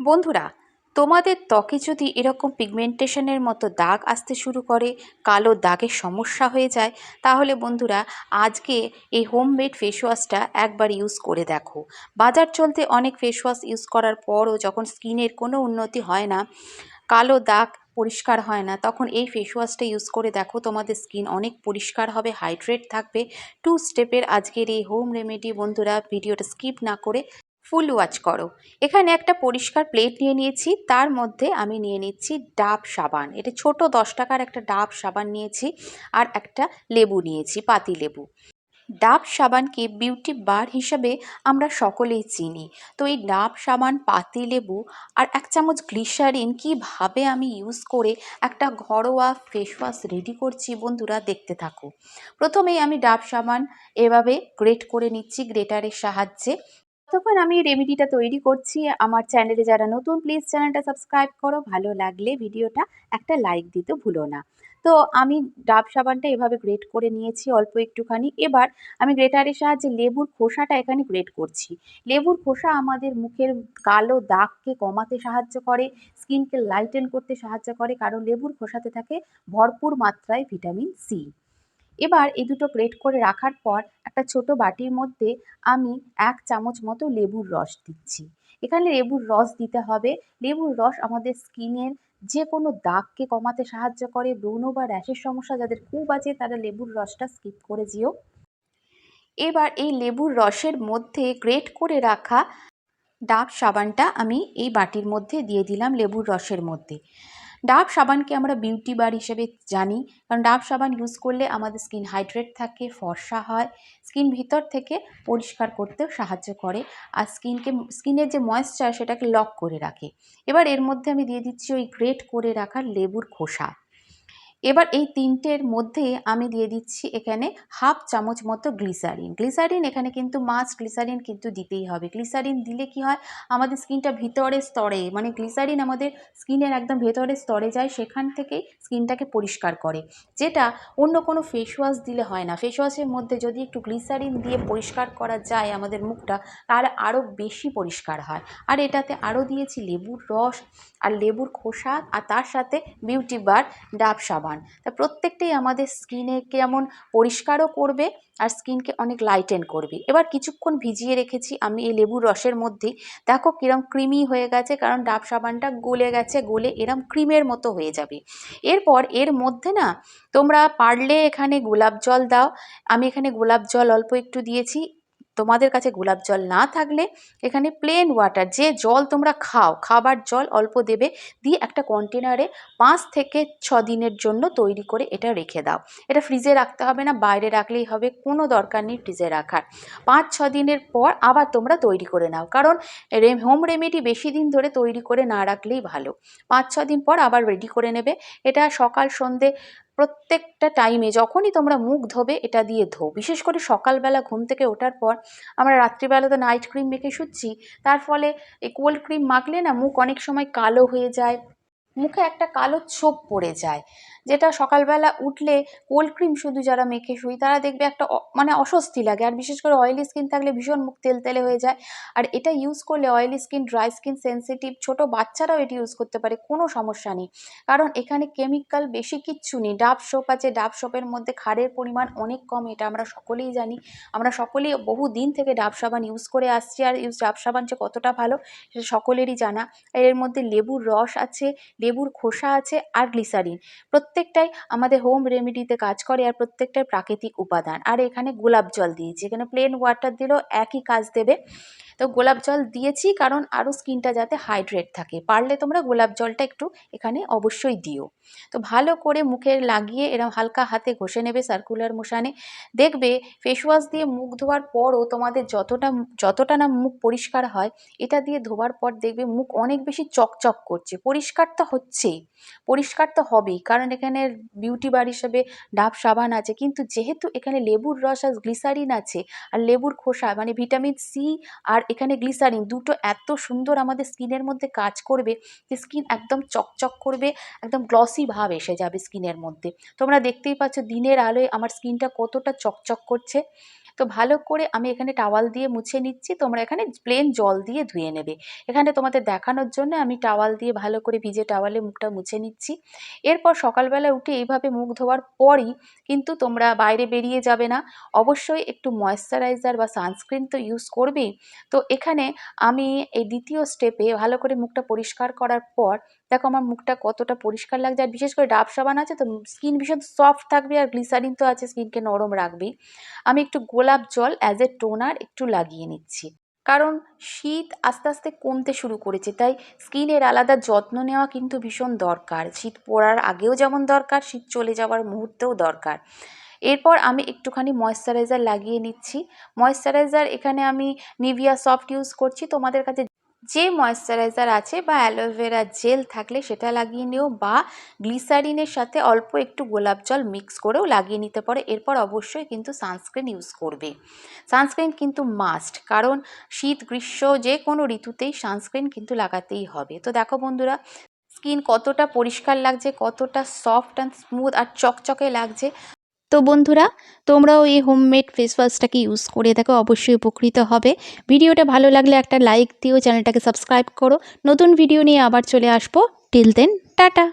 বন্ধুরা, তোমাদের ত্বকে যদি এরকম পিগমেন্টেশনের মতো দাগ আসতে শুরু করে, কালো দাগের সমস্যা হয়ে যায়, তাহলে বন্ধুরা, আজকে এই হোমমেড ফেস ওয়াশটা একবার ইউজ করে দেখো। বাজার চলতে অনেক ফেস ওয়াশ ইউজ করার পরও যখন স্কিনের কোনো উন্নতি হয় না, কালো দাগ পরিষ্কার হয় না, তখন এই ফেস ওয়াশটা ইউজ করে দেখো, তোমাদের স্কিন অনেক পরিষ্কার হবে হাইড্রেট থাকবে। টু স্টেপের আজকের এই হোম রেমেডি বন্ধুরা ভিডিওটা স্কিপ না করে ফুল ওয়াচ করো। এখানে একটা পরিষ্কার প্লেট নিয়ে নিয়েছি, তার মধ্যে আমি নিয়ে নিচ্ছি ডাব সাবান। এটা ছোট দশ টাকার একটা ডাব সাবান নিয়েছি আর একটা লেবু নিয়েছি, পাতি লেবু। ডাব সাবানকে বিউটি বার হিসাবে আমরা সকলেই চিনি। তো এই ডাব সাবান, পাতি লেবু আর এক চামচ গ্লিসারিন কীভাবে আমি ইউজ করে একটা ঘরোয়া ফেস ওয়াশ রেডি করছি বন্ধুরা দেখতে থাকো। প্রথমেই আমি ডাব সাবান এভাবে গ্রেট করে নিচ্ছি, গ্রেটারের সাহায্যে। তখন আমি রেমেডিটা তৈরি করছি। আমার চ্যানেলে যারা নতুন প্লিজ চ্যানেলটা সাবস্ক্রাইব করো। ভালো লাগলে ভিডিওটা একটা লাইক দিতে ভুলো না। তো আমি ডাব সাবানটা এভাবে গ্রেট করে নিয়েছি অল্প একটুখানি। এবার আমি গ্রেটারের সাহায্যে লেবুর খোসাটা এখানে গ্রেট করছি। লেবুর খোসা আমাদের মুখের কালো দাগকে কমাতে সাহায্য করে স্কিনকে লাইটেন করতে সাহায্য করে, কারণ লেবুর খোসাতে থাকে ভরপুর মাত্রায় ভিটামিন সি এবার এই দুটো গ্রেট করে রাখার পর একটা ছোট বাটির মধ্যে আমি এক চামচ মতো লেবুর রস দিচ্ছি। এখানে লেবুর রস দিতে হবে। লেবুর রস আমাদের স্কিনের যে কোনো দাগকে কমাতে সাহায্য করে, ব্রণ বা র্যাশের সমস্যা যাদের খুব আছে তারা লেবুর রসটা স্কিপ করে যেও। এবার এই লেবুর রসের মধ্যে গ্রেট করে রাখা ডাব সাবানটা আমি এই বাটির মধ্যে দিয়ে দিলাম লেবুর রসের মধ্যে। ডাব সাবানকে আমরা বিউটি বার হিসেবে জানি, কারণ ডাব সাবান ইউজ করলে আমাদের স্কিন হাইড্রেট থাকে, ফর্সা হয় স্কিন ভিতর থেকে পরিষ্কার করতেও সাহায্য করে, আর স্কিনকে স্কিনের যে ময়েশ্চার সেটাকে লক করে রাখে। এবার এর মধ্যে আমি দিয়ে দিচ্ছি ওই গ্রেট করে রাখার লেবুর খোসা। এবার এই তিনটের মধ্যে আমি দিয়ে দিচ্ছি এখানে হাফ চামচ মতো গ্লিসারিন। গ্লিসারিন এখানে কিন্তু মাছ গ্লিসারিন কিন্তু দিতেই হবে। গ্লিসারিন দিলে কি হয়? আমাদের স্কিনটা ভিতরের স্তরে মানে গ্লিসারিন আমাদের স্কিনের একদম ভেতরের স্তরে যায়, সেখান থেকেই স্কিনটাকে পরিষ্কার করে। যেটা অন্য কোনো ফেস ওয়াশ দিলে হয় না। ফেস ওয়াশের মধ্যে যদি একটু গ্লিসারিন দিয়ে পরিষ্কার করা যায় আমাদের মুখটা, তাহলে আরও বেশি পরিষ্কার হয়। আর এটাতে আরও দিয়েছি লেবুর রস আর লেবুর খোসা আর তার সাথে বিউটি বার ডাব সাবান। সাবান তা প্রত্যেকটাই আমাদের স্কিনে কেমন পরিষ্কারও করবে আর স্কিনকে অনেক লাইটেন করবে। এবার কিছুক্ষণ ভিজিয়ে রেখেছি আমি এই লেবুর রসের মধ্যেই। দেখো কিরম ক্রিমি হয়ে গেছে কারণ ডাব সাবানটা গলে গেছে, গলে এরম ক্রিমের মতো হয়ে যাবে। এরপর এর মধ্যে না তোমরা পারলে এখানে গোলাপ জল দাও। আমি এখানে গোলাপ জল অল্প একটু দিয়েছি। তোমাদের কাছে গোলাপ জল না থাকলে এখানে প্লেন ওয়াটার যে জল তোমরা খাও, খাবার জল অল্প দেবে, দিয়ে একটা কন্টেনারে পাঁচ থেকে ছ দিনের জন্য তৈরি করে এটা রেখে দাও। এটা ফ্রিজে রাখতে হবে না, বাইরে রাখলেই হবে, কোনো দরকার নেই ফ্রিজে রাখার। পাঁচ, ছ দিনের পর আবার তোমরা তৈরি করে নাও, কারণ হোম রেমেডি বেশি দিন ধরে তৈরি করে না রাখলেই ভালো। পাঁচ, ছ দিন পর আবার রেডি করে নেবে। এটা সকাল, সন্ধে প্রত্যেকটা টাইমে যখনই তোমরা মুখ ধোবে, এটা দিয়ে ধো। বিশেষ করে সকালবেলা ঘুম থেকে ওঠার পর, আমরা রাত্রিবেলা তো নাইট ক্রিম মেখে শুচ্ছি, তার ফলে এই কোল্ড ক্রিম মাখলে না মুখ অনেক সময় কালো হয়ে যায়, মুখে একটা কালো ছোপ পড়ে যায়। যেটা সকালবেলা উঠলে কোল্ড ক্রিম শুধু যারা মেখে শুই, তারা দেখবে একটা মানে অস্বস্তি লাগে। আর বিশেষ করে অয়েলি স্কিন থাকলে ভীষণ মুখ তেল তেলে হয়ে যায়। আর এটা ইউজ করলে oily skin dry skin sensitive ছোট বাচ্চারাও এটি ইউজ করতে পারে, কোনো সমস্যা নেই। কারণ এখানে কেমিক্যাল বেশি কিচ্ছু নেই। ডাব সোপ আছে, ডাব সোপের মধ্যে খাড়ের পরিমাণ অনেক কম, এটা আমরা সকলেই জানি। আমরা সকলেই বহু দিন থেকে ডাব সাবান ইউজ করে আসছি। আর ইউজ ডাব সাবান যে কতটা ভালো, সেটা সকলেরই জানা। এর মধ্যে লেবুর রস আছে, লেবুর খোসা আছে, আর গ্লিসারিন প্রত্যেকটাই আমাদের হোম রেমেডিতে কাজ করে আর প্রত্যেকটাই প্রাকৃতিক উপাদান। আর এখানে গোলাপ জল দিয়েছি। এখানে প্লেন ওয়াটার দিলেও একই কাজ দেবে। তো গোলাপ জল দিয়েছি কারণ আরও স্কিনটা যাতে হাইড্রেট থাকে। পারলে তোমরা গোলাপ জলটা একটু এখানে অবশ্যই দিও। তো ভালো করে মুখে লাগিয়ে এরম হালকা হাতে ঘষে নেবে সার্কুলার মোশানে দেখবে ফেস ওয়াশ দিয়ে মুখ ধোয়ার পরও তোমাদের যতটা যতটা না মুখ পরিষ্কার হয়, এটা দিয়ে ধোয়ার পর দেখবে মুখ অনেক বেশি চকচক করছে। পরিষ্কার তো হচ্ছেই। পরিষ্কার তো হবেই। কারণ এখানে বিউটি বার হিসেবে ডাব, সাবান আছে। কিন্তু যেহেতু এখানে লেবুর রস আর গ্লিসারিন আছে, আর লেবুর খোসা মানে ভিটামিন সি আর এখানে গ্লিসারিন দুটো এত সুন্দর আমাদের স্কিনের মধ্যে কাজ করবে যে স্কিন একদম চকচক করবে, একদম গ্লসি ভাব এসে যাবে স্কিনের মধ্যে। তোমরা দেখতেই পাচ্ছ দিনের আলোয় আমার স্কিনটা কতটা চকচক করছে। তো ভালো করে আমি এখানে টাওয়াল দিয়ে মুছে নিচ্ছি। তোমরা এখানে প্লেন জল দিয়ে ধুয়ে নেবে। এখানে তোমাদের দেখানোর জন্য আমি টাওয়াল দিয়ে ভালো করে ভিজে টাওয়ালে মুখটা মুছে নিচ্ছি। এরপর সকালবেলা উঠে এইভাবে মুখ ধোয়ার পরই কিন্তু তোমরা বাইরে বেরিয়ে যাবে না। অবশ্যই একটু ময়েশ্চারাইজার বা সানস্ক্রিন তো ইউজ করবেই। তো এখানে আমি এই দ্বিতীয় স্টেপে ভালো করে মুখটা পরিষ্কার করার পর দেখো আমার মুখটা কতটা পরিষ্কার লাগছে, আর বিশেষ করে ডাব সাবান আছে তো, স্কিন ভীষণ সফট থাকবে আর গ্লিসারিন তো আছে স্কিনকে নরম রাখবেই। আমি একটু গোলাপ জল অ্যাজ এ টোনার একটু লাগিয়ে নিচ্ছি। কারণ শীত আস্তে আস্তে কমতে শুরু করেছে, তাই স্কিনের আলাদা যত্ন নেওয়া কিন্তু ভীষণ দরকার। শীত পড়ার আগেও যেমন দরকার, শীত চলে যাওয়ার মুহূর্তেও দরকার। এরপর আমি একটুখানি ময়েশ্চারাইজার লাগিয়ে নিচ্ছি। ময়েশ্চারাইজার এখানে আমি নিভিয়া সফট ইউজ করছি, তোমাদের কাছে যে ময়েশ্চারাইজার আছে বা অ্যালোভেরা জেল থাকলে সেটা লাগিয়ে নিও বা গ্লিসারিনের সাথে অল্প একটু গোলাপ জল মিক্স করেও লাগিয়ে নিতে পারো। এরপর অবশ্যই কিন্তু সানস্ক্রিন ইউজ করবে। সানস্ক্রিন কিন্তু মাস্ট কারণ শীত, গ্রীষ্ম যে কোনো ঋতুতেই সানস্ক্রিন কিন্তু লাগাতেই হবে। তো দেখো বন্ধুরা স্কিন কতটা পরিষ্কার লাগছে, কতটা সফট অ্যান্ড স্মুথ আর চকচকে লাগছে। তো বন্ধুরা, তোমরাও এই হোমমেড ফেস ওয়াশটাকে ইউজ করে দেখো, অবশ্যই উপকৃত হবে। ভিডিওটা ভালো লাগলে একটা লাইক দিও চ্যানেলটাকে সাবস্ক্রাইব করো। নতুন ভিডিও নিয়ে আবার চলে আসব। Till then tata!